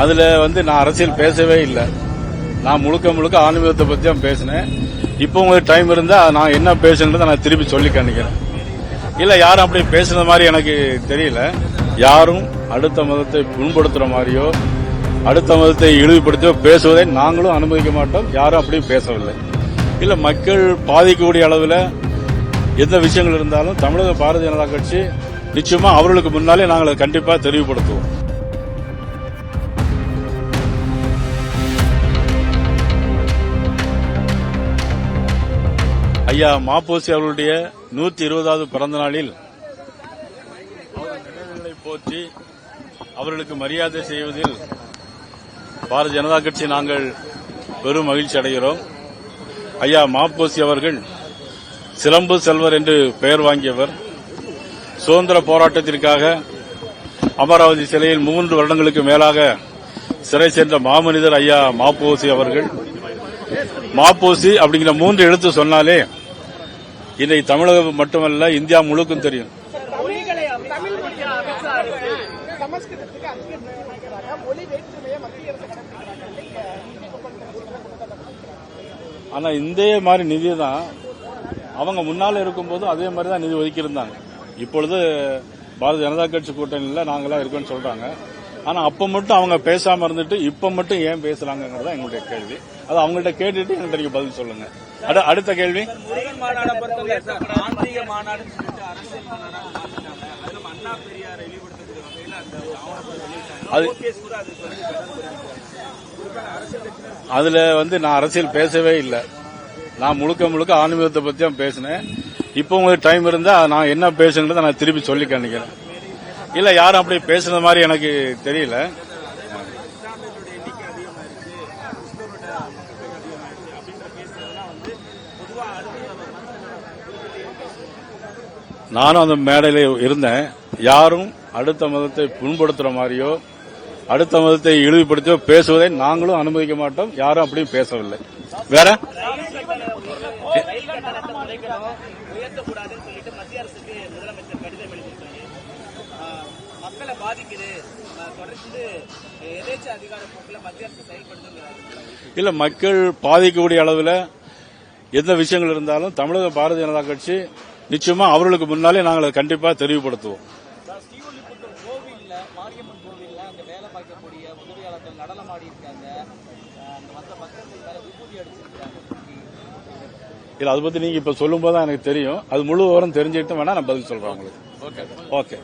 அதுல வந்து நான் அரசியல் பேசவே இல்லை. நான் முழுக்க முழுக்க ஆன்மீகத்தை பத்தி தான் பேசினேன். இப்போ உங்களுக்கு டைம் இருந்தா நான் என்ன பேசுன்றதை நான் திருப்பி சொல்லி காணிக்கிறேன் இல்ல யாரும் அப்படி பேசுன மாதிரி எனக்கு தெரியல. யாரும் அடுத்த மதத்தை புண்படுத்துற மாதிரியோ அடுத்த மதத்தை இழிவுபடுத்தியோ பேசுவதை நாங்களும் அனுமதிக்க மாட்டோம். யாரும் அப்படியும் பேசவில்லை. இல்ல மக்கள் பாதிக்கக்கூடிய அளவில் எந்த விஷயங்கள் இருந்தாலும் தமிழக பாரதிய ஜனதா கட்சி நிச்சயமா அவர்களுக்கு முன்னாலே நாங்கள் அதை கண்டிப்பா ஐயா மாப்போசி அவர்களுடைய நூத்தி இருபதாவது பிறந்த நாளில் நினைவுகளை போற்றி அவர்களுக்கு மரியாதை செய்வதில் பாரதிய ஜனதா கட்சி நாங்கள் பெரும் மகிழ்ச்சி அடைகிறோம். ஐயா மாப்போசி அவர்கள் சிலம்பு செல்வர் என்று பெயர் வாங்கியவர். சுதந்திர போராட்டத்திற்காக அமராவதி சிலையில் மூன்று வருடங்களுக்கு மேலாக சிறை சென்ற மாமனிதர் ஐயா மாப்போசி அவர்கள். மாப்போசி அப்படிங்கிற மூன்று எழுத்து சொன்னாலே இன்றைக்கு தமிழகம் மட்டுமல்ல இந்தியா முழுக்கும் தெரியும். ஆனா இதே மாதிரி நிதி தான் அவங்க முன்னால இருக்கும்போது அதே மாதிரி தான் நிதி ஒதுக்கியிருந்தாங்க. இப்பொழுது பாரதிய ஜனதா கட்சி கூட்டணியில் நாங்களாம் இருக்கோம்னு சொல்றாங்க. ஆனா அப்ப மட்டும் அவங்க பேசாம இருந்துட்டு இப்ப மட்டும் ஏன் பேசுறாங்கிறது எங்களுடைய கேள்வி. அது அவங்கள்ட்ட கேட்டுட்டு எங்கள்கிட்ட நீங்க பதில் சொல்லுங்க. அடு- அடுத்த கேள்வி. அது அதுல வந்து நான் அரசியல் பேசவே இல்லை. நான் முழுக்க முழுக்க ஆன்மீகத்தை பத்தி தான் பேசினேன். இப்போ உங்களுக்கு டைம் இருந்தா நான் என்ன பேசுன்றதை நான் திருப்பி சொல்லி காணிக்கிறேன் இல்ல யாரும் அப்படி பேசுன மாதிரி எனக்கு தெரியல. நானும் அந்த மேடையில் இருந்தேன். யாரும் அடுத்த மதத்தை புண்படுத்துற மாதிரியோ அடுத்த மதத்தை இழிவுபடுத்தியோ பேசுவதை நாங்களும் அனுமதிக்க மாட்டோம். யாரும் அப்படியும் பேசவில்லை. வேற? மக்களை பாதிக்குது? ஆஹ் தொடர்ந்து எதேச்ச அதிகார போக்கில் மத்திய அரசு செயல்படுதுங்கிறாரு இல்ல மக்கள் பாதிக்கக்கூடிய அளவில் எந்த விஷயங்கள் இருந்தாலும் தமிழக பாரதிய ஜனதா கட்சி நிச்சயமா அவர்களுக்கு முன்னாலே நாங்கள் அதை கண்டிப்பா அடிச்சிருக்காங்க இல்ல அதை பத்தி நீங்க இப்ப சொல்லும் போது தான் எனக்கு தெரியும். அது முழு விவரம் தெரிஞ்சுக்கிட்டு வேணா நான் பதில் சொல்றேன் உங்களுக்கு. ஓகே.